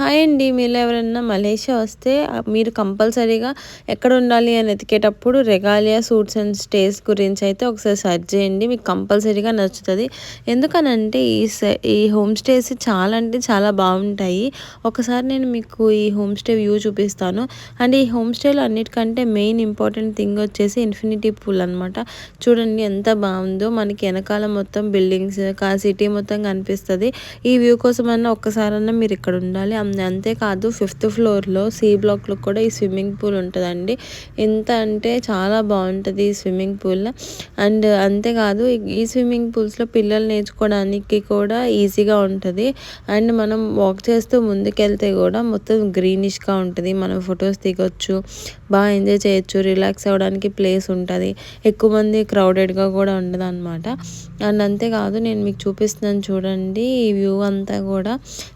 Hi అండి. మీరు ఎవరైనా మలేషియా వస్తే మీరు కంపల్సరీగా ఎక్కడ ఉండాలి అని ఎతికేటప్పుడు రెగాలియా సూట్స్ అండ్ స్టేస్ గురించి అయితే ఒకసారి సర్చ్ చేయండి. మీకు కంపల్సరీగా నచ్చుతుంది. ఎందుకనంటే ఈ ఈ హోమ్ స్టేస్ చాలా అంటే చాలా బాగుంటాయి. ఒకసారి నేను మీకు ఈ హోమ్ స్టే వ్యూ చూపిస్తాను. అండ్ ఈ హోమ్ స్టేలో అన్నిటికంటే మెయిన్ ఇంపార్టెంట్ థింగ్ వచ్చేసి ఇన్ఫినిటీ పూల్ అనమాట చూడండి ఎంత బాగుందో. మనకి వెనకాల మొత్తం బిల్డింగ్స్ కా సిటీ మొత్తం కనిపిస్తుంది. ఈ వ్యూ కోసం అన్న ఒక్కసారన్నా మీరు ఇక్కడ ఉండాలి. అంతేకాదు ఫిఫ్త్ ఫ్లోర్లో సి బ్లాక్లో కూడా ఈ స్విమ్మింగ్ పూల్ ఉంటుందండి. ఎంత అంటే చాలా బాగుంటుంది ఈ స్విమ్మింగ్ పూల్. అండ్ అంతేకాదు ఈ స్విమ్మింగ్ పూల్స్లో పిల్లలు నేర్చుకోవడానికి కూడా ఈజీగా ఉంటుంది. అండ్ మనం వాక్ చేస్తూ ముందుకెళ్తే కూడా మొత్తం గ్రీనిష్గా ఉంటుంది. మనం ఫొటోస్ దిగొచ్చు బాగా ఎంజాయ్ చేయొచ్చు రిలాక్స్ అవ్వడానికి ప్లేస్ ఉంటుంది. ఎక్కువ మంది క్రౌడెడ్గా కూడా ఉండదు అనమాట అండ్ అంతేకాదు నేను మీకు చూపిస్తున్నాను చూడండి ఈ వ్యూ అంతా కూడా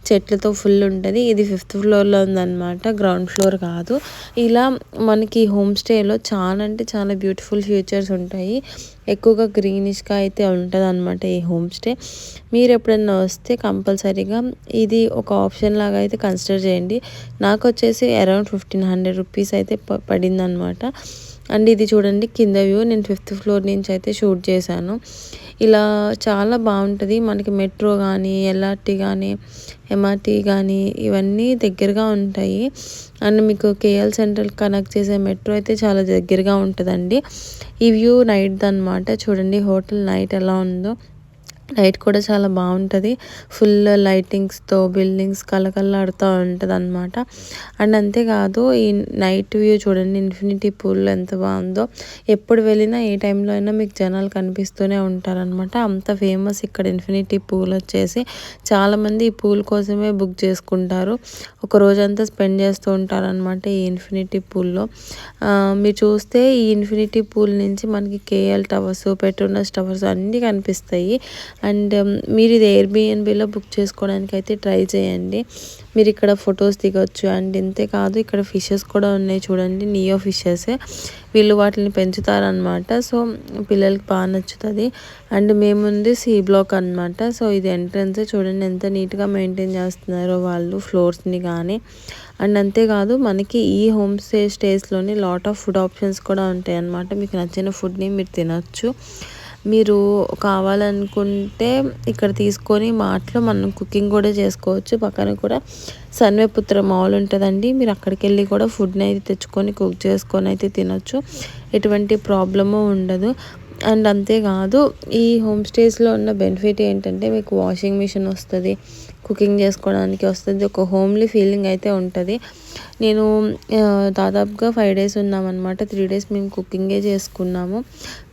చెట్లతో ఫుల్ ఉంటుంది. ఇది ఫిఫ్త్ ఫ్లోర్లో ఉందన్నమాట గ్రౌండ్ ఫ్లోర్ కాదు. ఇలా మనకి హోమ్ స్టేలో చాలా అంటే చాలా బ్యూటిఫుల్ ఫ్యూచర్స్ ఉంటాయి. ఎక్కువగా గ్రీనిష్గా అయితే ఉంటుంది అనమాట ఈ హోమ్ స్టే మీరు ఎప్పుడైనా వస్తే కంపల్సరీగా ఇది ఒక ఆప్షన్ లాగా అయితే కన్సిడర్ చేయండి. నాకు వచ్చేసి అరౌండ్ ఫిఫ్టీన్ హండ్రెడ్ రూపీస్ అయితే పడింది అనమాట అండ్ ఇది చూడండి కింద వ్యూ. నేను ఫిఫ్త్ ఫ్లోర్ నుంచి అయితే షూట్ చేశాను. ఇలా చాలా బాగుంటుంది. మనకి మెట్రో కానీ ఎల్ఆర్టీ కానీ ఎంఆర్టీ కానీ ఇవన్నీ దగ్గరగా ఉంటాయి. అండ్ మీకు కేఎల్ సెంట్రల్ కనెక్ట్ చేసే మెట్రో అయితే చాలా దగ్గరగా ఉంటుందండి. ఈ వ్యూ నైట్ అనమాట చూడండి హోటల్ నైట్ ఎలా ఉందో. నైట్ కూడా చాలా బాగుంటుంది. ఫుల్ లైటింగ్స్తో బిల్డింగ్స్ కలకల్లాడుతూ ఉంటుంది అనమాట అండ్ అంతేకాదు ఈ నైట్ వ్యూ చూడండి ఇన్ఫినిటీ పూల్ ఎంత బాగుందో. ఎప్పుడు వెళ్ళినా ఏ టైంలో అయినా మీకు జనాలు కనిపిస్తూనే ఉంటారనమాట అంత ఫేమస్ ఇక్కడ ఇన్ఫినిటీ పూల్ వచ్చేసి. చాలామంది ఈ పూల్ కోసమే బుక్ చేసుకుంటారు. ఒక రోజంతా స్పెండ్ చేస్తూ ఉంటారనమాట ఈ ఇన్ఫినిటీ పూల్లో. మీరు చూస్తే ఈ ఇన్ఫినిటీ పూల్ నుంచి మనకి కేఎల్ టవర్స్ పెట్రోనస్ టవర్స్ అన్నీ కనిపిస్తాయి. అండ్ um, మీరు ఇది ఎయిర్బిఎన్బిలో బుక్ చేసుకోవడానికి అయితే ట్రై చేయండి. మీరు ఇక్కడ ఫొటోస్ దిగొచ్చు. అండ్ ఇంతే కాదు ఇక్కడ ఫిషెస్ కూడా ఉన్నాయి చూడండి నియో ఫిషెస్ వీళ్ళు వాటిని పెంచుతారనమాట సో పిల్లలకి బాగా నచ్చుతుంది. అండ్ మేముంది సి బ్లాక్ అనమాట సో ఇది ఎంట్రన్స్ చూడండి ఎంత నీట్గా మెయింటైన్ చేస్తున్నారో వాళ్ళు ఫ్లోర్స్ని కానీ అండ్ అంతేకాదు మనకి ఈ హోమ్ స్టే స్టేస్లోని లాట్ ఆఫ్ ఫుడ్ ఆప్షన్స్ కూడా ఉంటాయి అన్నమాట మీకు నచ్చిన ఫుడ్ని మీరు తినచ్చు. మీరు కావాలనుకుంటే ఇక్కడ తీసుకొని మాటలో మనం కుకింగ్ కూడా చేసుకోవచ్చు. పక్కన కూడా సన్వేపుత్ర మాల్ ఉంటుందండి. మీరు అక్కడికి వెళ్ళి కూడా ఫుడ్ని అయితే తెచ్చుకొని కుక్ చేసుకొని అయితే తినొచ్చు. ఎటువంటి ప్రాబ్లము ఉండదు. అండ్ అంతేకాదు ఈ హోమ్ స్టేస్లో ఉన్న బెనిఫిట్ ఏంటంటే మీకు వాషింగ్ మిషన్ వస్తుంది కుకింగ్ చేసుకోవడానికి వస్తుంది ఒక హోమ్లీ ఫీలింగ్ అయితే ఉంటుంది. నేను దాదాపుగా ఫైవ్ డేస్ ఉన్నామన్నమాట. త్రీ డేస్ మేము కుకింగే చేసుకున్నాము.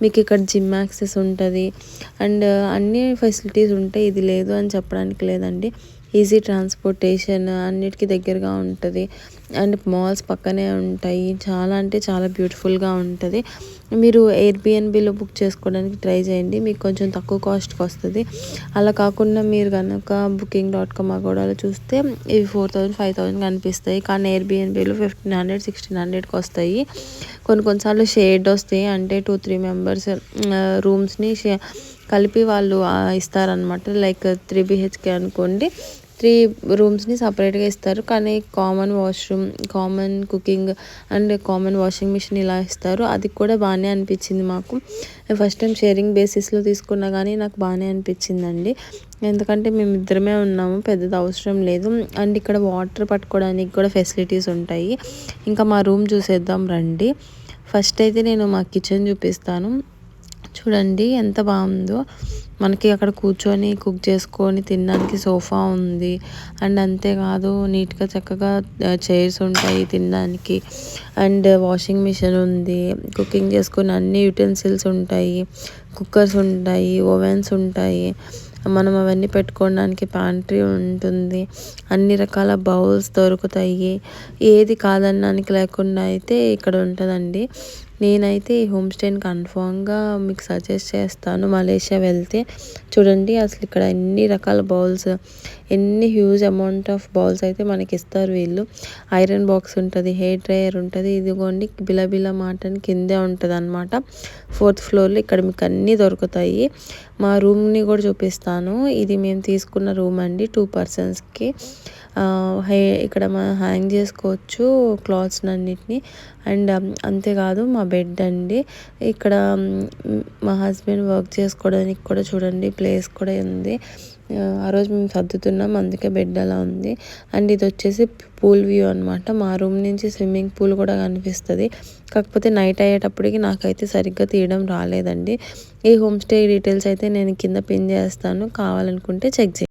మీకు ఇక్కడ జిమ్ యాక్సెస్ ఉంటుంది. అండ్ అన్ని ఫెసిలిటీస్ ఉంటాయి ఇది లేదు అని చెప్పడానికి లేదండి. ఈజీ ట్రాన్స్పోర్టేషన్ అన్నిటికీ దగ్గరగా ఉంటుంది. అండ్ మాల్స్ పక్కనే ఉంటాయి. చాలా అంటే చాలా బ్యూటిఫుల్గా ఉంటుంది. మీరు ఎయిర్బిఎన్బిలో బుక్ చేసుకోవడానికి ట్రై చేయండి. మీకు కొంచెం తక్కువ కాస్ట్కి వస్తుంది. అలా కాకుండా మీరు కనుక బుకింగ్ డాట్ కామ్ అగోడాలో చూస్తే ఇవి ఫోర్ థౌజండ్ ఫైవ్ థౌజండ్ కనిపిస్తాయి. కానీ ఎయిర్బిఎన్బిలో ఫిఫ్టీన్ హండ్రెడ్ సిక్స్టీన్ హండ్రెడ్కి వస్తాయి. కొన్ని కొన్నిసార్లు షేడ్ వస్తాయి. అంటే టూ త్రీ మెంబర్స్ రూమ్స్ని షే కలిపి వాళ్ళు ఇస్తారనమాట లైక్ త్రీ బిహెచ్కే అనుకోండి. త్రీ రూమ్స్ని సపరేట్గా ఇస్తారు. కానీ common washroom common cooking and common washing machine ఇలా ఇస్తారు. అది కూడా బాగానే అనిపించింది మాకు. ఫస్ట్ టైం షేరింగ్ బేసిస్లో తీసుకున్నా కానీ నాకు బాగానే అనిపించిందండి. ఎందుకంటే మేము ఇద్దరమే ఉన్నాము పెద్దది అవసరం లేదు. అండ్ ఇక్కడ వాటర్ పట్టుకోవడానికి కూడా ఫెసిలిటీస్ ఉంటాయి. ఇంకా మా రూమ్ చూసేద్దాం రండి. ఫస్ట్ అయితే నేను మా కిచెన్ చూపిస్తాను. చూడండి ఎంత బాగుందో. మనకి అక్కడ కూర్చొని కుక్ చేసుకొని తినడానికి సోఫా ఉంది. అండ్ అంతేకాదు నీట్గా చక్కగా చైర్స్ ఉంటాయి తినడానికి. అండ్ వాషింగ్ మిషన్ ఉంది. కుకింగ్ చేసుకుని అన్ని యూటెన్సిల్స్ ఉంటాయి. కుక్కర్స్ ఉంటాయి ఓవెన్స్ ఉంటాయి. మనం అవన్నీ పెట్టుకోవడానికి ప్యాంట్రీ ఉంటుంది. అన్ని రకాల బౌల్స్ దొరుకుతాయి. ఏది కాదనడానికి లేకుండా అయితే ఇక్కడ ఉంటుందండి. నేనైతే ఈ హోమ్ స్టేని కన్ఫామ్గా మీకు సజెస్ట్ చేస్తాను. మలేషియా వెళ్తే చూడండి అసలు ఇక్కడ ఎన్ని రకాల బౌల్స్ ఎన్ని హ్యూజ్ అమౌంట్ ఆఫ్ బౌల్స్ అయితే మనకి ఇస్తారు వీళ్ళు. ఐరన్ బాక్స్ ఉంటుంది హెయిర్ డ్రయర్ ఉంటుంది ఇదిగోండి బిలబిల మాటని కిందే ఉంటుంది అనమాట ఫోర్త్ ఫ్లోర్లో ఇక్కడ మీకు అన్నీ దొరుకుతాయి. మా రూమ్ని కూడా చూపిస్తాను. ఇది మేము తీసుకున్న రూమ్ అండి టూ పర్సన్స్కి హే ఇక్కడ మనం హ్యాంగ్ చేసుకోవచ్చు క్లాత్స్ అన్నిటిని. అండ్ అంతేకాదు మా బెడ్ అండి. ఇక్కడ మా హస్బెండ్ వర్క్ చేసుకోవడానికి కూడా చూడండి ప్లేస్ కూడా ఉంది. ఆ రోజు మేము సర్దుతున్నాం. అందుకే బెడ్ అలా ఉంది. అండ్ ఇది వచ్చేసి పూల్ వ్యూ అనమాట మా రూమ్ నుంచి స్విమ్మింగ్ పూల్ కూడా కనిపిస్తుంది. కాకపోతే నైట్ అయ్యేటప్పటికి నాకైతే సరిగ్గా తీయడం రాలేదండి. ఈ హోమ్ స్టే డీటెయిల్స్ అయితే నేను కింద పిన్ చేస్తాను. కావాలనుకుంటే చెక్ చేయండి.